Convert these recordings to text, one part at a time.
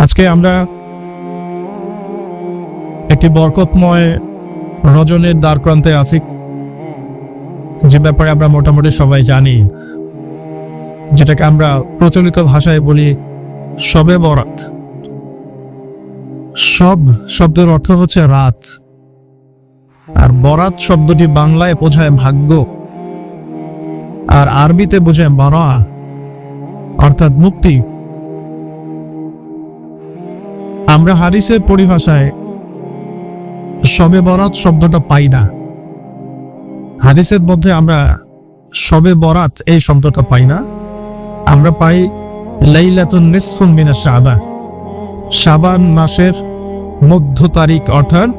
আজকে আমরা একটি বরকতময় রজনের দ্বারপ্রান্তে আছি। যে ব্যাপারে আমরা মোটামুটি সবাই জানি, যেটাকে আমরা প্রচলিত ভাষায় বলি সবে বরাত। সব শব্দের অর্থ হচ্ছে রাত। আর বরাত শব্দটি বাংলায় বোঝায় ভাগ্য। আর আরবিতে বোঝায় বারা অর্থাৎ মুক্তি। আমরা হারিসের পরিভাষায় সবে বরাত শব্দটা পাই না। হাদিসের মধ্যে আমরা সবে বরাত এই শব্দটা পাই না। আমরা পাই লাইলাতুন নিসফুন মিনা শাবা শাবান মাসের মধ্য তারিখ, অর্থাৎ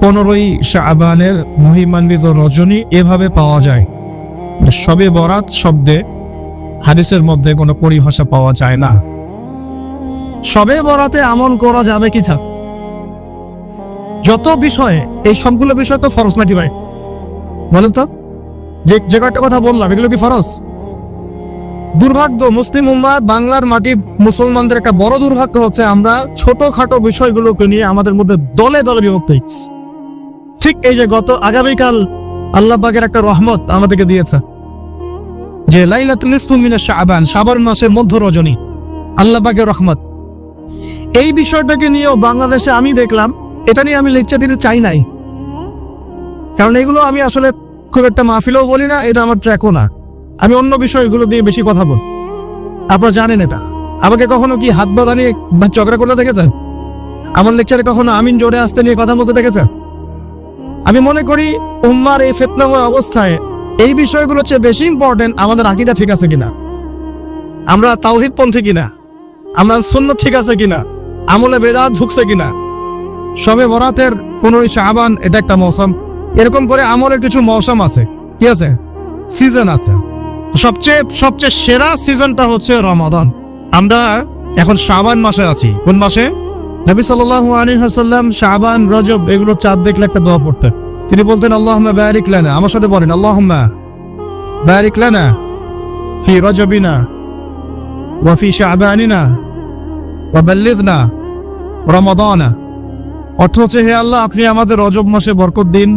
পনেরোই শাবানের মহিমান্বিত রজনী এভাবে পাওয়া যায়। সবে বরাত শব্দে হাদিসের মধ্যে কোনো পরিভাষা পাওয়া যায় না। সবে বরাতে আমল করা যাবে কি থাক যত বিষয়ে, এই সবগুলো বিষয় তো ফরজ নাকি ভাই? বলেন তো। যে যে কয়েকটা কথা বললাম, এগুলো কি ফরজ? দুর্ভাগ্য, মুসলিম উম্মাদ বাংলার মাটি মুসলমানদের একটা বড় দুর্ভাগ্য হচ্ছে আমরা ছোটখাটো বিষয়গুলোকে নিয়ে আমাদের মধ্যে দলে দলে বিভক্ত ঠিক এই যে গত আগামীকাল আল্লাহ পাকের একটা রহমত আমাদেরকে দিয়েছে। যে লাইলাতুল মিনা শাবান শাবান মাসের মধ্য রজনী আল্লাহ পাকের রহমত। এই বিষয়টাকে নিয়েও বাংলাদেশে আমি দেখলাম, এটা নিয়ে আমি লেকচার দিতে চাই নাই। কারণ এগুলো আমি আসলে খুব একটা মাহফিলও বলি না, এটা আমার ট্র্যাকও না। আমি অন্য বিষয়গুলো দিয়ে বেশি কথা বল। আপনারা জানেন এটা। আমাকে কখনো কি হাত বাঁধা নিয়ে চকরা করতে দেখেছেন? আমার লেকচারে কখনো আমিন জোরে আসতে নিয়ে কথা বলতে দেখেছেন? আমি মনে করি উম্মার এই ফেতনাময় অবস্থায় এই বিষয়গুলো চেয়ে বেশি ইম্পর্টেন্ট আমাদের আকিদা ঠিক আছে কিনা? আমরা তাওহিদ পন্থী কিনা? আমরা শূন্য ঠিক আছে কিনা? আমলে বেদা ঢুকছে কিনা? সবে বরাতের পনেরোই শাহবান এটা একটা মৌসুম। এরকম করে আমলের কিছু মৌসুম আছে। কি আছে? সিজন আছে। সবচেয়ে সবচেয়ে সেরা সিজনটা হচ্ছে রমাদান। আমরা এখন শাবান মাসে আছি। কোন মাসে? নবী সাল্লাল্লাহু আলাইহি ওয়াসাল্লাম, শাবান, রজব এগুলো চাঁদ দেখলে একটা দোয়া পড়তেন। তিনি বলতেন, আল্লাহুম্মা বারিক লানা। আমার সাথে বলেন, আল্লাহুম্মা বারিক লানা ফি রজবিনা। ওয়া ফি শাবানিনা ওয়া বাল্লিগনা রমাদানা অর্থ হচ্ছে, হে আল্লাহ, আপনি আমাদের রজব মাসে বরকত দিন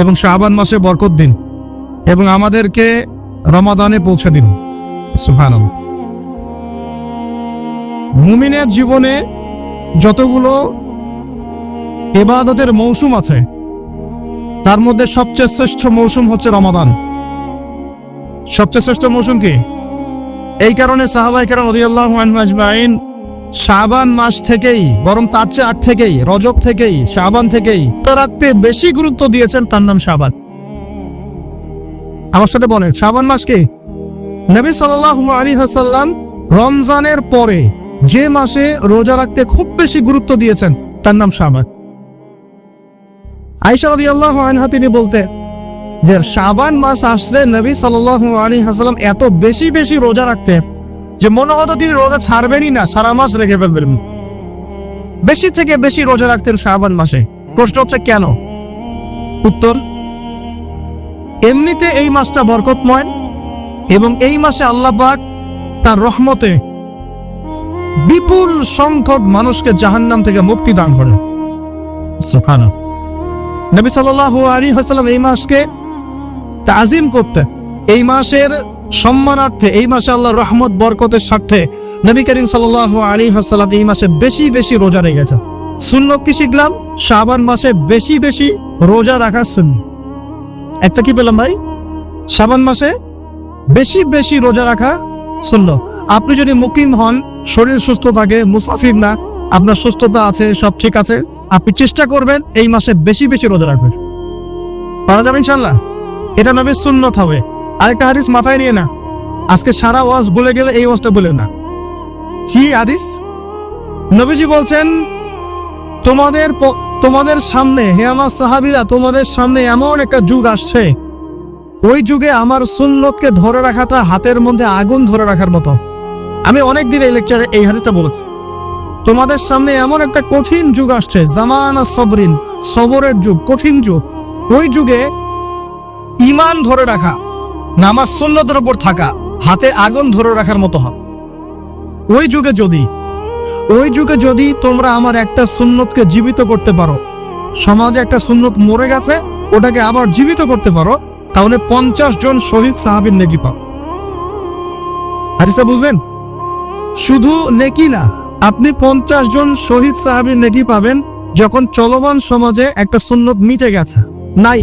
এবং শাবান মাসে বরকত দিন এবং আমাদেরকে রমাদানে পৌঁছে দিন। সুহান মুমিনের জীবনে যতগুলো এবাদতের মৌসুম আছে, তার মধ্যে সবচেয়ে শ্রেষ্ঠ মৌসুম হচ্ছে রমাদান। সবচেয়ে শ্রেষ্ঠ মৌসুম কি? এই কারণে সাহাবাই কারণ রদিয়াল্লাহু আজমাইন শাবান মাস থেকেই, বরং তার চেয়ে আগ থেকেই, রজব থেকেই, শাবান থেকেই রাখতে বেশি গুরুত্ব দিয়েছেন তার নাম শাবান। আমার সাথে বলেন, শাবান মাস কি? নবী সাল্লাল্লাহু আলাইহি হাসাল্লাম রমজানের পরে যে মাসে রোজা রাখতে খুব বেশি গুরুত্ব দিয়েছেন তার নাম শাবান। আয়েশা রাদিয়াল্লাহু আনহা তিনি বলতে যে শাবান মাস আসলে নবী সাল্লাল্লাহু আলাইহি হাসাল্লাম এত বেশি বেশি রোজা রাখতেন যে মনে হতো তিনি রোজা ছাড়বেনই না, সারা মাস রেখে ফেলবেন। বেশি থেকে বেশি রোজা রাখতেন শাবান মাসে। প্রশ্ন হচ্ছে কেন? উত্তর, এমনিতে এই মাসটা বরকতময় এবং এই মাসে আল্লাহ তার রহমতে বিপুল সংখ্যক মানুষকে জাহান্নাম থেকে মুক্তি দান করেন। সুবহানাল্লাহ। নবী সাল্লাল্লাহু আলাইহি ওয়াসাল্লাম এই মাসকে তাজিম করতেন এই মাসের সম্মানার্থে, এই মাসে আল্লাহ রহমত, বরকতের স্বার্থে নবী করিম সাল্লাল্লাহু আলাইহি ওয়াসাল্লাম এই মাসে বেশি বেশি রোজা রেখেছেন। সুন্নত কি শিখলাম? শাবান মাসে বেশি বেশি রোজা রাখা সুন্নত। একটা কি পেলাম ভাই? শাবান মাসে বেশি বেশি রোজা রাখা সুন্নত। আপনি যদি মুকিম হন, শরীর সুস্থ থাকে, মুসাফির না, আপনার সুস্থতা আছে, সব ঠিক আছে, আপনি চেষ্টা করবেন এই মাসে বেশি বেশি রোজা রাখবেন। পারা যাবে ইনশাল্লাহ এটা নবীর সুন্নত হবে। আরেকটা হাদিস মাথায় নিয়ে না। আজকে সারা ওয়াজ বলে গেলে এই ওয়াজটা বলে না। কি হাদিস? নবীজি বলছেন, তোমাদের তোমাদের সামনে, হে আমার সাহাবিরা, তোমাদের সামনে এমন একটা যুগ আসছে। ওই যুগে আমার সুন্নতকে ধরে রাখাটা হাতের মধ্যে আগুন ধরে রাখার মতো। আমি অনেক দিন এই লেকচারে এই হাদিসটা বলেছি। তোমাদের সামনে এমন একটা কঠিন যুগ আসছে, জামানা সবরিন, সবরের যুগ, কঠিন যুগ। ওই যুগে ইমান ধরে রাখা, নামাজ সুন্নতের উপর থাকা, হাতে আগুন ধরে রাখার মতো হবে ওই যুগে যদি, ওই যুগে যদি তোমরা আমার একটা সুন্নতকে জীবিত করতে পারো, সমাজে একটা সুন্নত মরে গেছে, ওটাকে আবার জীবিত করতে পারো, তাহলে পঞ্চাশ জন শহীদ সাহাবীর নেকি পাও। হারিসা বুঝলেন? শুধু নেকি না, আপনি পঞ্চাশ জন শহীদ সাহাবীর নেকি পাবেন যখন চলমান সমাজে একটা সুন্নত মিটে গেছে। নাই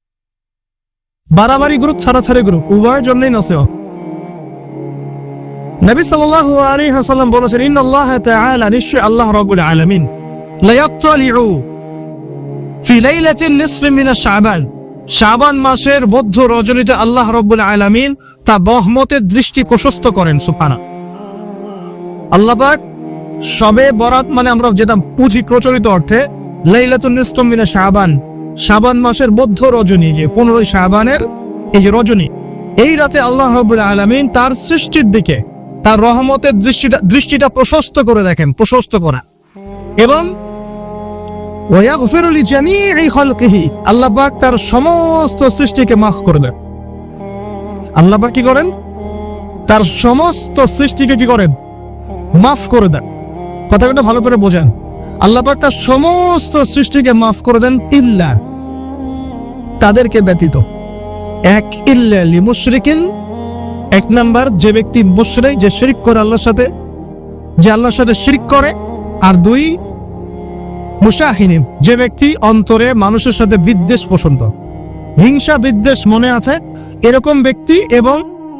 বাড়াবাড়ি গ্রুপ ছাড়াছাড়ি গ্রুপ উভয়ের জন্যই নসিহত নবী সাল্লাল্লাহু আলাইহি ওয়াসাল্লাম বলেছেন, ইন্নাল্লাহ তাআলা নিশ্চয় আল্লাহ রাব্বুল আলামিন। লা ইয়াত্তালিউ ফি লাইলাতিন নিসফি মিন শাবান। শাবান মাসের মধ্য রজনীতে আল্লাহ রাব্বুল আলামিন তা বহমতের দৃষ্টি প্রশস্ত করেন সুবহানা আল্লাহ পাক সবে বরাত মানে আমরা যেটা পুঁজি প্রচলিত অর্থে, লাইলাতুন নিসফি মিন শাবান মাসের মধ্য রজনী যে পনেরোই শাবানের এই যে রজনী, এই রাতে আল্লাহ রাব্বুল আলামিন তার সৃষ্টির দিকে, তার রহমতের দৃষ্টিটা দৃষ্টিটা প্রশস্ত করে দেখেন, প্রশস্ত করা। এবং ওয়াগফিরু লিজামিই খালকিহি, আল্লাহ পাক তার সমস্ত সৃষ্টিকে মাফ করে দেন। আল্লাহ পাক কি করেন? তার সমস্ত সৃষ্টিকে কি করেন? মাফ করে দেন। কথাটা ভালো করে বোঝেন। আল্লাহ পাক তার সমস্ত সৃষ্টিকে মাফ করে দেন ইল্লা। তাদেরকে ব্যতীত এক ইল্লা লিমুশরিকিন এক নাম্বার, যে ব্যক্তি মুশরিক, যে শিরিক করে আল্লাহর সাথে, যে আল্লাহর সাথে শিরিক করে। আর দুই মুশাহিনিন যে ব্যক্তি অন্তরে মানুষের সাথে বিদ্বেষ পোষণ হিংসা, বিদ্বেষ মনে আছে, এরকম ব্যক্তি এবং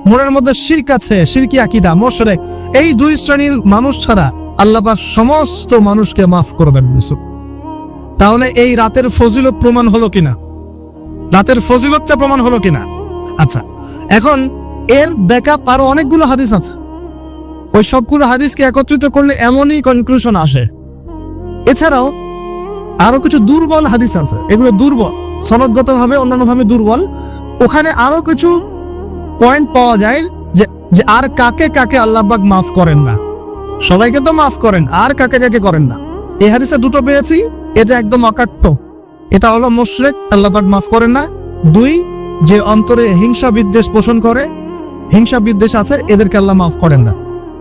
মনের মধ্যে শিরক আছে, শিরকি আকিদা, মোশরেক। এই দুই শ্রেণির মানুষ ছাড়া আল্লাহ পাক সমস্ত মানুষকে মাফ করবেন বিশু তাহলে এই রাতের ফজিলত প্রমাণ হলো কিনা? রাতের ফজিলতটা প্রমাণ হলো কিনা? আচ্ছা এখন এর ব্যাকআপ আরও অনেকগুলো হাদিস আছে। ওই সবগুলো হাদিসকে একত্রিত করলে এমনই কনক্লুশন আসে। এছাড়াও আরও কিছু দুর্বল হাদিস আছে। এগুলো দুর্বল সনদগত ভাবে অন্যান্য ভাবে দুর্বল। ওখানে আরও কিছু পয়েন্ট পাওয়া যায় যে আর কাকে কাকে আল্লাহবাক মাফ করেন না। সবাইকে তো মাফ করেন, আর কাকে কাকে করেন না। এ হাদিসে দুটো পেয়েছি, এটা একদম অকাট্য। এটা হলো মুশরিক আল্লাহবাক মাফ করেন না। দুই, যে অন্তরে হিংসা বিদ্বেষ পোষণ করে, হিংসা বিদ্বেষ আছে, এদেরকে আল্লাহ মাফ করেন না।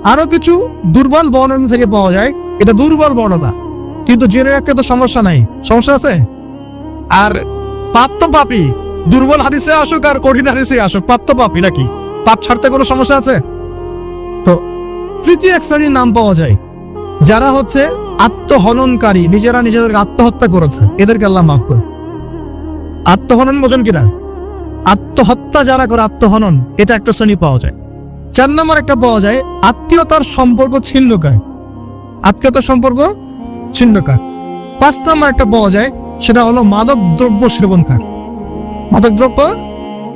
আরও কিছু দুর্বল বর্ণনা থেকে পাওয়া যায়, এটা দুর্বল বর্ণনা। কিন্তু জেনে রাখতে তো সমস্যা নাই। সমস্যা আছে? আর পাপ তো পাপি দুর্বল হাদিসে আসুক আর কঠিন হাদিসে আসুক, পাপ তো পাপি নাকি? পাপ ছাড়তে কোনো সমস্যা আছে? তৃতীয় এক শ্রেণির নাম পাওয়া যায়। যারা হচ্ছে আত্মহননকারী, নিজেরা নিজেদের আত্মহত্যা করেছে, এদেরকে আল্লাহ মাফ করে আত্মহনন বোঝেন কিনা? আত্মহত্যা যারা করে, আত্মহনন, এটা একটা শ্রেণি পাওয়া যায়। চার নম্বর একটা পাওয়া যায়, আত্মীয়তার সম্পর্ক ছিন্নকায় আত্মীয়তার সম্পর্ক ছিন্নকার। পাঁচ নম্বর একটা পাওয়া যায়, সেটা হলো মাদক দ্রব্য সেবনকার। মাদক দ্রব্য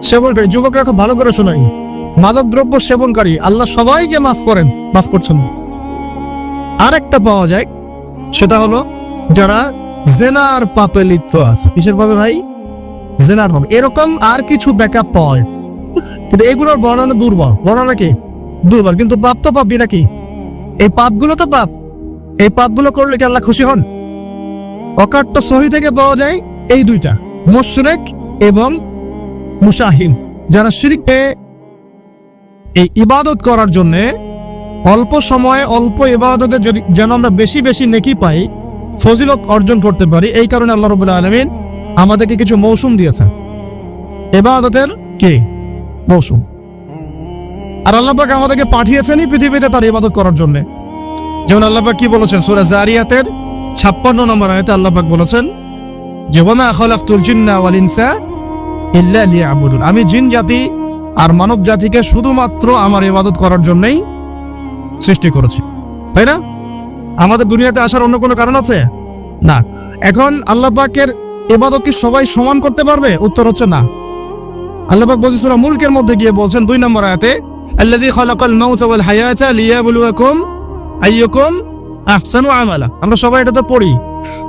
সেবনকারী। যুবকরা খুব ভালো করে শোনাই মাদক দ্রব্য সেবনকারী, আল্লাহ সবাইকে মাফ করেন, মাফ করছেন। আর একটা পাওয়া যায়, সেটা হলো যারা জেনার পাপে লিপ্ত আছে। কিসের পাবে ভাই? জেনার পাবে এরকম আর কিছু ব্যাকআপ পাওয়া কিন্তু এগুলোর বর্ণনা দুর্বল। বর্ণনা কি? দুর্বল। কিন্তু পাপ তো পাপি নাকি এই পাপগুলো তো পাপ। এই পাপগুলো করলে কি আল্লাহ খুশি হন? অকাট্য সহি থেকে পাওয়া যায় এই দুইটা। মুশরিক এবং মুশাহিন যারা শিরিকে এই ইবাদত করার জন্যে অল্প সময়ে অল্প ইবাদতে যদি যেন আমরা বেশি বেশি নেকি পাই, ফজিলত অর্জন করতে পারি, এই কারণে আল্লাহ রবুল্লা আলমিন আমাদেরকে কিছু মৌসুম দিয়েছেন। এবাদতের কি? মৌসুম। আর আল্লাহ পাক আমাদেরকে পাঠিয়েছেনই পৃথিবীতে তার ইবাদত করার জন্য। যেমন আল্লাহ পাক কি বলেছেন? সূরা জারিয়াতের 56 নম্বর আয়াতে আল্লাহ পাক বলেছেন, যে ওয়ামা খালাকতুল জিন্না ওয়াল ইনসা ইল্লা আমি জিন জাতি আর মানব জাতিকে শুধুমাত্র আমার ইবাদত করার জন্যই সৃষ্টি করেছি। তাই না? আমাদের দুনিয়াতে আসার অন্য কোনো কারণ আছে? না। এখন আল্লাহ পাকের ইবাদত কি সবাই সমান করতে পারবে? উত্তর হচ্ছে না। আল্লাহ পাক বলছে, সূরা মুলকের মধ্যে গিয়ে বলছেন দুই নম্বর আয়াতে, আল্লাযী খালাকাল মাউতা ওয়াল হায়াতা লিয়াবলুয়াকুম আইয়ুকুম আহসানু আমালা। আমরা সবাই এটা তো পড়ি।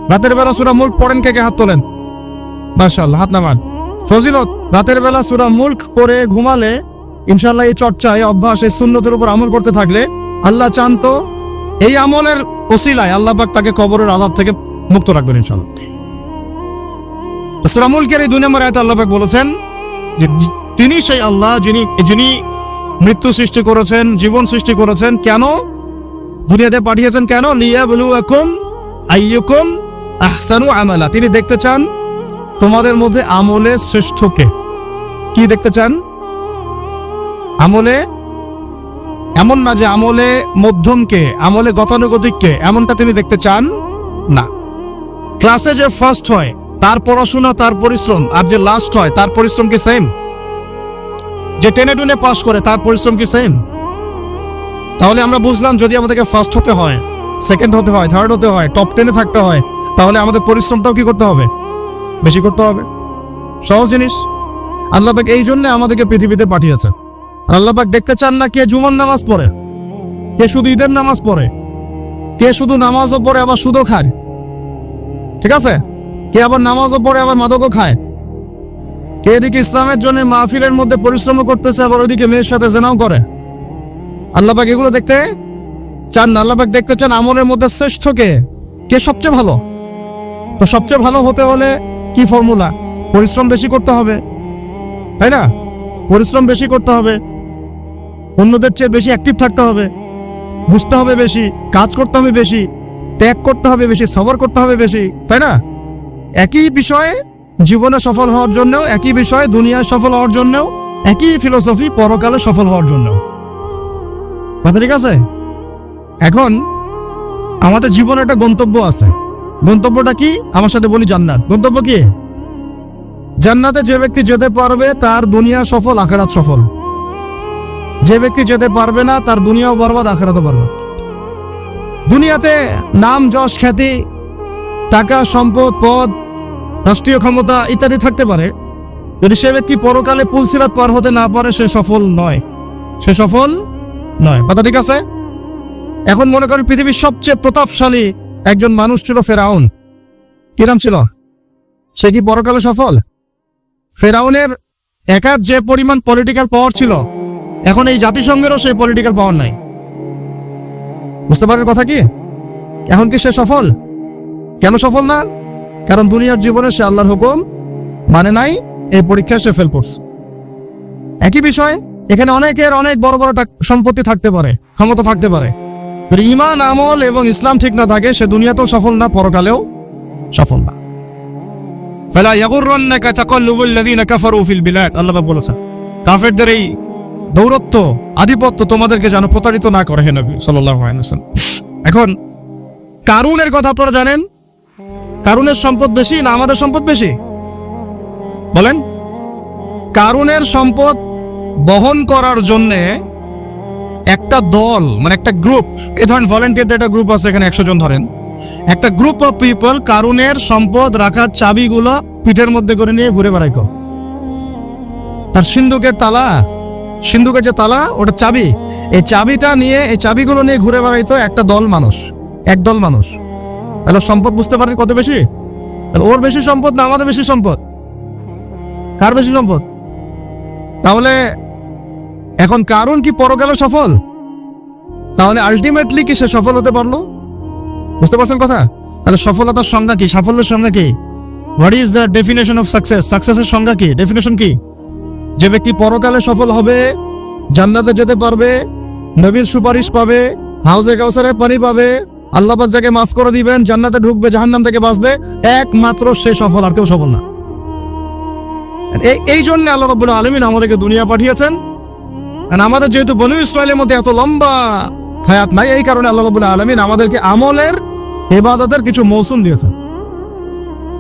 রাতের বেলা সূরা মুলক পড়েন কে কে? হাত তোলেন। মাশাআল্লাহ, হাত নামান। ফজিলত, রাতের বেলা সূরা মুলক পড়ে ঘুমালে ইনশাআল্লাহ এই চর্চা এই অভ্যাস, এই সুন্নতের উপর আমল করতে থাকলে আল্লাহ চান তো এই আমলের ওসিলায় আল্লাহ পাক তাকে কবরের আযাব থেকে মুক্ত রাখবেন ইনশাআল্লাহ। সূরা এই দুই নম্বর আয়াতে বলেছেন যে তিনি সেই আল্লাহ যিনি যিনি মৃত্যু সৃষ্টি করেছেন, জীবন সৃষ্টি করেছেন, কেন? দুনিয়াতে পাঠিয়েছেন কেন? লিয়া বলু একুম আইয়ুকুম আহসানু আমালা। তিনি দেখতে চান তোমাদের মধ্যে আমলে শ্রেষ্ঠকে কি দেখতে চান? আমলে? এমন না যে আমলে মধ্যমকে, আমলে গতানুগতিককে, এমনটা তিনি দেখতে চান? না। ক্লাসে যে ফার্স্ট হয়, তার পড়াশোনা, তার পরিশ্রম, আর যে লাস্ট হয়, তার পরিশ্রম কি সেম যে টেনে টুনে পাস করে, তার পরিশ্রম কি সেম তাহলে আমরা বুঝলাম, যদি আমাদেরকে ফার্স্ট হতে হয় সেকেন্ড হতে হয় থার্ড হতে হয় টপ টেনে থাকতে হয়, তাহলে আমাদের পরিশ্রমটাও কি করতে হবে? বেশি করতে হবে। সহজ জিনিস। আল্লাহ পাক এই জন্য আমাদেরকে পৃথিবীতে পাঠিয়েছে আল্লাহ পাক দেখতে চান না কে জুমার নামাজ পড়ে, কে শুধু ঈদের নামাজ পড়ে, কে শুধু নামাজও পড়ে আবার সুদও খায়। ঠিক আছে? কে আবার নামাজও পড়ে আবার মাদকও খায়। কে এদিকে ইসলামের জন্য মাহফিলের মধ্যে পরিশ্রম করতেছে, আবার ওইদিকে মেয়ের সাথে জেনাও করে। আল্লাপাক এগুলো দেখতে চান না। আল্লাপাক দেখতে চান আমলের মধ্যে শ্রেষ্ঠ কে? কে সবচেয়ে ভালো? তো সবচেয়ে ভালো হতে হলে কি ফর্মুলা পরিশ্রম বেশি করতে হবে। তাই না? পরিশ্রম বেশি করতে হবে। অন্যদের চেয়ে বেশি অ্যাক্টিভ থাকতে হবে। বুঝতে হবে বেশি, কাজ করতে হবে বেশি, ত্যাগ করতে হবে বেশি, সবর করতে হবে বেশি, তাই না? একই বিষয়ে জীবনে সফল হওয়ার জন্যও, একই বিষয়ে দুনিয়ায় সফল হওয়ার জন্যও, একই ফিলোসফি পরকালে সফল হওয়ার জন্য কথা ঠিক আছে? এখন আমাদের জীবনে একটা গন্তব্য আছে। গন্তব্যটা কি? আমার সাথে বলি জান্নাত। গন্তব্য কি? জান্নাতে যে ব্যক্তি যেতে পারবে, তার দুনিয়া সফল, আখেরাত সফল। যে ব্যক্তি যেতে পারবে না, তার দুনিয়াও বরবাদ, আখেরাতও বরবাদ। দুনিয়াতে নাম, যশ, খ্যাতি, টাকা, সম্পদ, পদ, রাষ্ট্রীয় ক্ষমতা ইত্যাদি থাকতে পারে। যদি সে ব্যক্তি পরকালে পুলসিরাত পার হতে না পারে, সে সফল নয়। সে সফল নয়। কথা ঠিক আছে? এখন মনে করেন পৃথিবীর সবচেয়ে প্রতাপশালী একজন মানুষ ছিল ফেরাউন। কিরাম ছিল? সে কি পরকালে সফল? ফেরাউনের একার যে পরিমাণ পলিটিক্যাল পাওয়ার ছিল, এখন এই জাতিসংঘেরও সেই পলিটিক্যাল পাওয়ার নাই। বুঝতে পারেন কথা কি? এখন কি সে সফল? কেন সফল না? কারণ দুনিয়ার জীবনে সে আল্লাহর হুকুম মানে নাই, এই পরীক্ষায় সে ফেল করছে। একই বিষয়, এখানে অনেকের অনেক বড় বড় সম্পত্তি থাকতে পারে, ক্ষমতা থাকতে পারে। ইমান, আমল এবং ইসলাম ঠিক না থাকে, সে দুনিয়াতেও সফল না, পরকালেও সফল না। ফালা ইয়াগুররান্নাকা তাকাল্লুবুল লাযিনা কাফারু ফিল বিলাদ। আল্লাহ বলেছেন, কাফেরদের এই দৌরত্ব, আধিপত্য তোমাদেরকে যেন প্রতারিত না করে, হে নবী সাল্লাল্লাহু আলাইহি ওয়াসাল্লাম। এখন, কারুনের কথা আপনারা জানেন? কারুনের সম্পদ বেশি না আমাদের সম্পদ বেশি? বলেন। কারুনের সম্পদ বহন করার জন্যে একটা দল মানে একটা গ্রুপ এ ধরেন ভলেন্টিয়ার একটা গ্রুপ আছে এখানে একশো জন ধরেন। একটা গ্রুপ অফ পিপল কারুনের সম্পদ রাখার চাবিগুলো পিঠের মধ্যে করে নিয়ে ঘুরে বেড়াইকো তার সিন্ধুকের তালা, সিন্ধুকের যে তালা, ওটা চাবি। এই চাবিটা নিয়ে, এই চাবিগুলো নিয়ে ঘুরে বেড়াইতো একটা দল মানুষ, এক দল মানুষ। তাহলে সম্পদ বুঝতে পারেন কত বেশি? ওর বেশি সম্পদ না আমাদের বেশি সম্পদ? কার বেশি সম্পদ? তাহলে এখন কারণ কি পরকালে সফল? তাহলে আলটিমেটলি কি সে সফল হতে পারল? বুঝতে পারছেন কথা? তাহলে সফলতার সংজ্ঞা কি? সাফল্যের সংজ্ঞা কি? What is the definition of success সাকসেসের সংজ্ঞা কি? ডেফিনেশন কি? যে ব্যক্তি পরকালে সফল হবে, জান্নাতে যেতে পারবে, নবীর সুপারিশ পাবে হাউজে কাউসারে পানি পাবে, আল্লাহ যাকে মাফ করে দিবেন, জান্নাতে ঢুকবে, জাহান্নাম থেকে বাঁচবে, একমাত্র সে সফল, আর কেউ সফল না। এই জন্য আল্লাহ রাব্বুল আলামিন আমাদেরকে দুনিয়া পাঠিয়েছেন। আমাদের যেহেতু বনু ইসরায়েলের মধ্যে এত লম্বা হায়াত নাই, এই কারণে আল্লাহ রাব্বুল আলামিন আমাদেরকে আমলের ইবাদতের কিছু মৌসুম দিয়েছেন।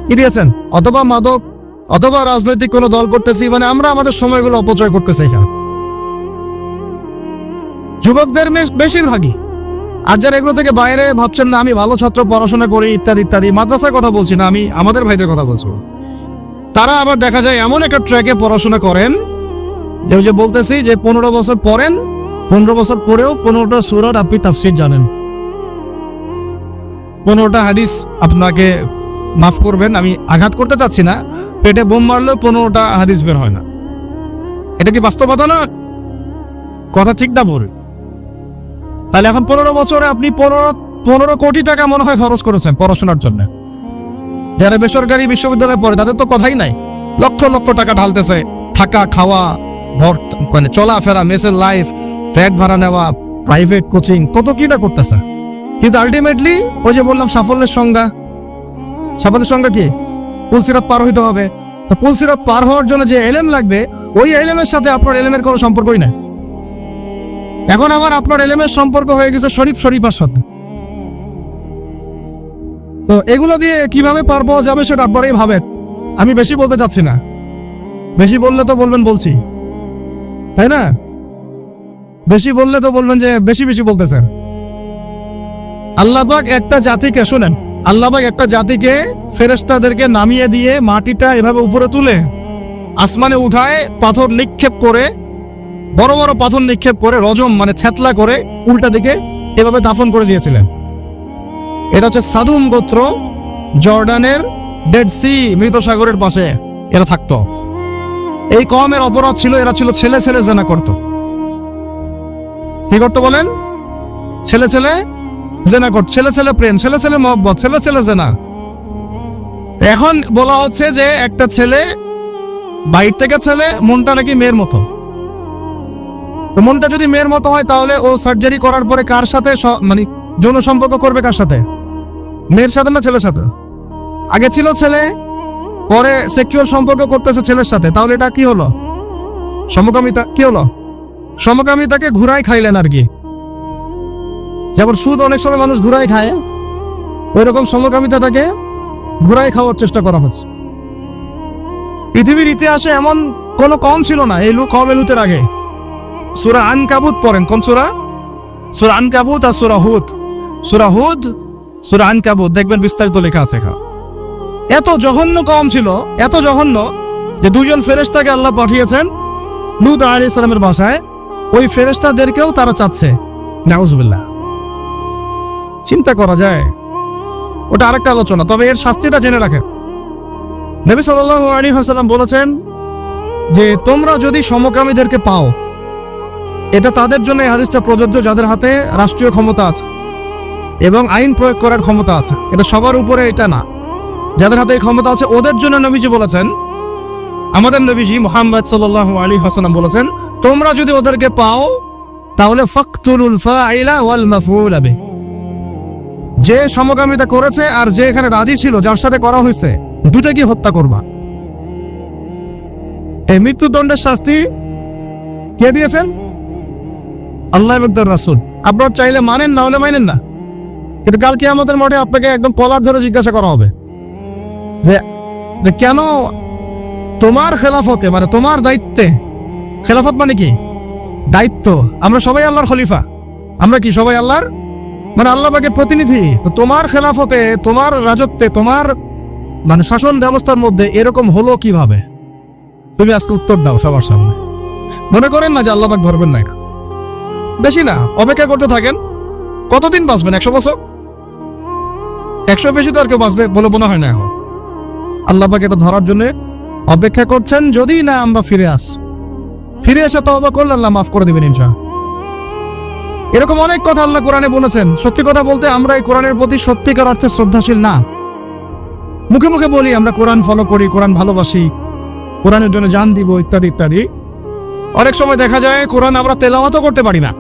কি দিয়েছেন? অথবা মাদক, অথবা রাজনৈতিক কোনো দল করতেছি মানে আমরা আমাদের সময়গুলো অপচয় করতেছি এখানে। যুবকদের বেশিরভাগই। আর যারা এগুলো থেকে বাইরে ভাবছেন, না, আমি ভালো ছাত্র, পড়াশোনা করি, ইত্যাদি ইত্যাদি, মাদ্রাসার কথা বলছি না, আমি আমাদের ভাইদের কথা বলছি। তারা আবার দেখা যায়, এমন একটা ট্র্যাকে পড়াশোনা করেন যে যে বলতেছি যে পনেরো বছর পড়েন পনেরো বছর পরেও পনেরোটা সুরার আপনি তাফসির জানেন। পনেরোটা হাদিস আপনাকে মাফ করবেন, আমি আঘাত করতে চাচ্ছি না, পেটে বোম মারলেও পনেরোটা হাদিস বের হয় না। এটা কি বাস্তবতা না? কথা ঠিক না বল তাহলে এখন পনেরো বছরে আপনি পনেরো পনেরো কোটি টাকা মনে হয় খরচ করেছেন পড়াশোনার জন্য। যারা বেসরকারি বিশ্ববিদ্যালয়ে পড়ে, তাদের তো কথাই নাই। লক্ষ লক্ষ টাকা ঢালতেছে, থাকা, খাওয়া মানে চলাফেরা, মেসের লাইফ ফ্ল্যাট ভাড়া নেওয়া প্রাইভেট কোচিং কত কি না করতেছে। কিন্তু আলটিমেটলি ওই যে বললাম, সাফল্যের সংজ্ঞা। সাফল্যের সংজ্ঞা কি? পুলসিরাত পার হইতে হবে। তো পুলসিরাত পার হওয়ার জন্য যে এলএম লাগবে, ওই এলএমের সাথে আপনার এলএমের কোনো সম্পর্কই নাই। এখন আবার আপনার এলএমের সম্পর্ক হয়ে গেছে শরীফ শরীফার সাথে। তো এগুলো দিয়ে কীভাবে পার পাওয়া যাবে সেটা আপনারাই ভাবেন। আমি বেশি বলতে চাচ্ছি না। বেশি বললে তো বলবেন বলছি। তাই না? বেশি বললে তো বলবেন যে বেশি বেশি বলতেছেন। আল্লাহবাক একটা জাতিকে, শুনেন আল্লাহবাক একটা জাতিকে ফেরেস্তাদেরকে নামিয়ে দিয়ে মাটিটা এভাবে উপরে তুলে, আসমানে উঠায়, পাথর নিক্ষেপ করে, বড় বড় পাথর নিক্ষেপ করে, রজম মানে থেতলা করে উল্টা দিকে এভাবে দাফন করে দিয়েছিলেন। এটা হচ্ছে সাদুম গোত্র জর্ডানের ডেড সি মৃত সাগরের পাশে এরা থাকতো। এই কমের অপরাধ ছিল, এরা ছিল ছেলে ছেলে জেনা করত। কি করতো বলেন? ছেলে ছেলে জেনা করত, ছেলে ছেলে প্রেম, ছেলে ছেলে মহব্বত, ছেলে ছেলে জেনা। এখন বলা হচ্ছে যে একটা ছেলে বাইর থেকে ছেলে, মনটা নাকি মেয়ের মতো। মনটা যদি মেয়ের মতো হয়, তাহলে ও সার্জারি করার পরে কার সাথে মানে যৌন সম্পর্ক করবে কার সাথে? মেয়ের সাথে না ছেলের সাথে? আগে ছিল ছেলে পরে সেক্সুয়াল সম্পর্ক করতেছে ছেলের সাথে, তাহলে এটা কি হলো? সমকামিতা, কি হলো? সমকামিতাকে ঘুরাই খাইলেন আর কি। যেমন সুদ অনেক সময় মানুষ ঘুরাই খায় ওই রকম সমকামিতাটাকে ঘুরাই খাওয়ার চেষ্টা করা হচ্ছে। পৃথিবীর ইতিহাসে এমন কোনো কম ছিল না, এই লু কম এলুতের আগে। সুরা আনকাবুত পড়েন, কোন সুরা? সুরা আনকাবুত আর সুরা হুদ। সুরা হুদ, সুরা আনকাবুত, দেখবেন বিস্তারিত লেখা আছে এখানে। এত জঘন্য কম ছিল, এত জঘন্য যে দুজন ফেরেশতাকে আল্লাহ পাঠিয়েছেন লুত আলী ইসলামের বাসায়। ওই ফেরেশতাদেরকেও তারা চাচ্ছে। নাউজুবিল্লাহ। চিন্তা করা যায়। ওটা আরেকটা আলোচনা, তবে এর শাস্তিটা জেনে রাখেন। নবী সাল্লাল্লাহু আলাইহি ওয়াসাল্লাম বলেছেন যে, তোমরা যদি সমকামীদেরকে পাও, এটা তাদের জন্য এই হাদিসটা প্রযোজ্য যাদের হাতে রাষ্ট্রীয় ক্ষমতা আছে এবং আইন প্রয়োগ করার ক্ষমতা আছে। এটা সবার উপরে এটা না। যাদের হাতে ক্ষমতা আছে, ওদের জন্য নবীজি বলেছেন, আমাদের নবীজি মোহাম্মদ সাল্লাল্লাহু আলী ওয়াসাল্লাম বলেছেন, তোমরা যদি ওদেরকে পাও, তাহলে ওয়াল বিহি। যে সমকামিতা করেছে আর যে এখানে রাজি ছিল, যার সাথে করা হয়েছে দুটাকে হত্যা করবা? এই মৃত্যুদণ্ডের শাস্তি কে দিয়েছেন? আল্লাহ এবং তার রাসূল। আপনার চাইলে মানেন না হলে মানেন না। কিন্তু কাল কি আমাদের মঠে আপনাকে একদম কলার ধরে জিজ্ঞাসা করা হবে। যে যে কেন তোমার খেলাফতে মানে তোমার দায়িত্বে, খেলাফত মানে কি? দায়িত্ব। আমরা সবাই আল্লাহর খলিফা। আমরা কি সবাই আল্লাহর? মানে আল্লাহ পাকের প্রতিনিধি। তো তোমার খেলাফতে, তোমার রাজত্বে, তোমার মানে শাসন ব্যবস্থার মধ্যে এরকম হলো কীভাবে? তুমি আজকে উত্তর দাও সবার সামনে। মনে করেন না যে আল্লাহ পাক ধরবেন না বেশি না, অপেক্ষা করতে থাকেন। কতদিন বাঁচবেন? একশো বছর? একশো বেশি তো আর কেউ বাঁচবে বলে মনে হয় না এখন। আল্লাহ পাক এটা ধরার জন্য অপেক্ষা করছেন, যদি না, আমরা ফিরে আস। ফিরে এসে তওবা করলে আল্লাহ মাফ করে দিবেন ইনশা এরকম অনেক কথা আল্লাহ কোরআনে বলেছেন। সত্যি কথা বলতে আমরা এই কোরআনের প্রতি সত্যিকার অর্থে শ্রদ্ধাশীল না। মুখে মুখে বলি, আমরা কোরআন ফলো করি, কোরআন ভালোবাসি, কোরআনের জন্য জান দিব, ইত্যাদি ইত্যাদি। অনেক সময় দেখা যায়, কোরআন আমরা তেলাওয়াতও করতে পারি না।